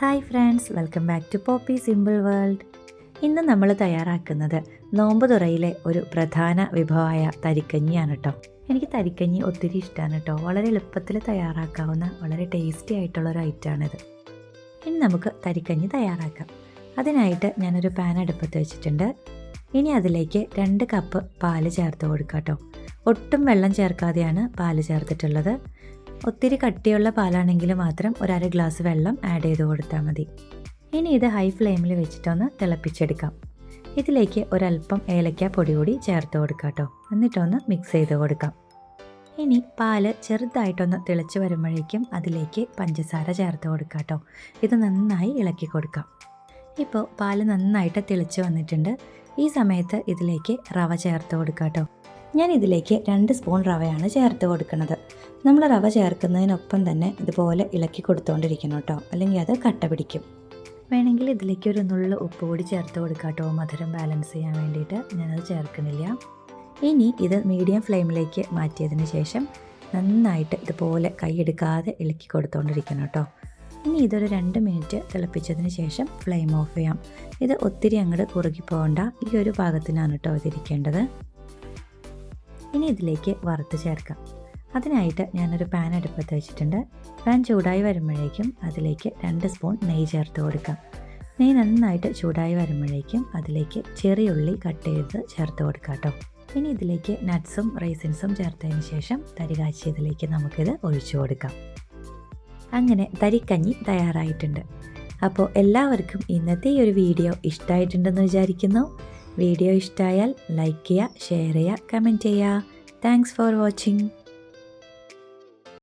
Hi friends welcome back to poppy simple world. ഇന്ന് നമ്മൾ തയ്യാറാക്കുന്നത് നോമ്പ് തുറയിലെ ഒരു പ്രധാന വിഭവമായ തരിക്കഞ്ഞിയാണ് കേട്ടോ എനിക്ക് തരിക്കഞ്ഞി ഒത്തിരി ഇഷ്ടമാണ് കേട്ടോ വളരെ എളുപ്പത്തിൽ തയ്യാറാക്കാവുന്ന വളരെ ടേസ്റ്റി ആയിട്ടുള്ള ഒരു ഐറ്റമാണിത് ഇനി നമുക്ക് തരിക്കഞ്ഞി തയ്യാറാക്കാം. അതിനായിട്ട് ഞാനൊരു പാൻ അടുപ്പത്ത് വെച്ചിട്ടുണ്ട്. ഇനി അതിലേക്ക് രണ്ട് കപ്പ് പാൽ ചേർത്ത് കൊടുക്കാം കേട്ടോ ഒട്ടും വെള്ളം ചേർക്കാതെയാണ് പാൽ ചേർത്തിട്ടുള്ളത്. ഒത്തിരി കട്ടിയുള്ള പാലാണെങ്കിൽ മാത്രം ഒരു അര ഗ്ലാസ് വെള്ളം ആഡ് ചെയ്ത് കൊടുത്താൽ മതി. ഇനി ഇത് ഹൈ ഫ്ലെയിമിൽ വെച്ചിട്ടൊന്ന് തിളപ്പിച്ചെടുക്കാം. ഇതിലേക്ക് ഒരല്പം ഏലക്ക പൊടി കൂടി ചേർത്ത് കൊടുക്കാം കേട്ടോ എന്നിട്ടൊന്ന് മിക്സ് ചെയ്ത് കൊടുക്കാം. ഇനി പാൽ ചെറുതായിട്ടൊന്ന് തിളച്ച് വരുമ്പോഴേക്കും അതിലേക്ക് പഞ്ചസാര ചേർത്ത് കൊടുക്കാം കേട്ടോ ഇത് നന്നായി ഇളക്കി കൊടുക്കാം. ഇപ്പോൾ പാൽ നന്നായിട്ട് തിളച്ച് വന്നിട്ടുണ്ട്. ഈ സമയത്ത് ഇതിലേക്ക് റവ ചേർത്ത് കൊടുക്കാം കേട്ടോ ഞാൻ ഇതിലേക്ക് രണ്ട് സ്പൂൺ റവയാണ് ചേർത്ത് കൊടുക്കുന്നത്. നമ്മൾ റവ ചേർക്കുന്നതിനൊപ്പം തന്നെ ഇതുപോലെ ഇളക്കി കൊടുത്തുകൊണ്ടിരിക്കണം കേട്ടോ. അല്ലെങ്കിൽ അത് കട്ട പിടിക്കും. വേണമെങ്കിൽ ഇതിലേക്ക് ഒരു നുള്ള ഉപ്പ് കൂടി ചേർത്ത് കൊടുക്കാം കേട്ടോ. മധുരം ബാലൻസ് ചെയ്യാൻ വേണ്ടിയിട്ട് ഞാനത് ചേർക്കുന്നില്ല. ഇനി ഇത് മീഡിയം ഫ്ലെയിമിലേക്ക് മാറ്റിയതിന് ശേഷം നന്നായിട്ട് ഇതുപോലെ കൈയെടുക്കാതെ ഇളക്കി കൊടുത്തുകൊണ്ടിരിക്കണം കേട്ടോ. ഇനി ഇതൊരു രണ്ട് മിനിറ്റ് തിളപ്പിച്ചതിന് ശേഷം ഫ്ലെയിം ഓഫ് ചെയ്യാം. ഇത് ഒത്തിരി അങ്ങോട്ട് കുറുകി പോകണ്ട. ഈ ഒരു പാകത്തിനാണ് കേട്ടോ ഇതിരിക്കേണ്ടത്. ഇനി ഇതിലേക്ക് വറുത്ത് ചേർക്കാം. അതിനായിട്ട് ഞാനൊരു പാൻ അടുപ്പത്ത് വെച്ചിട്ടുണ്ട്. പാൻ ചൂടായി വരുമ്പോഴേക്കും അതിലേക്ക് രണ്ട് സ്പൂൺ നെയ്യ് ചേർത്ത് കൊടുക്കാം. നെയ്യ് നന്നായിട്ട് ചൂടായി വരുമ്പോഴേക്കും അതിലേക്ക് ചെറിയ ഉള്ളി കട്ട് ചെയ്ത് ചേർത്ത് കൊടുക്കാം കേട്ടോ. ഇനി ഇതിലേക്ക് നട്ട്സും റൈസിൻസും ചേർത്തതിന് ശേഷം തരി കാച്ചിയതിലേക്ക് നമുക്കിത് ഒഴിച്ചു കൊടുക്കാം. അങ്ങനെ തരിക്കഞ്ഞി തയ്യാറായിട്ടുണ്ട്. അപ്പോൾ എല്ലാവർക്കും ഇന്നത്തെ ഈ ഒരു വീഡിയോ ഇഷ്ടമായിട്ടുണ്ടെന്ന് വിചാരിക്കുന്നു. വീഡിയോ ഇഷ്ടമായാൽ ലൈക്ക് ചെയ്യുക ഷെയർ ചെയ്യുക കമന്റ് ചെയ്യുക. Thanks for watching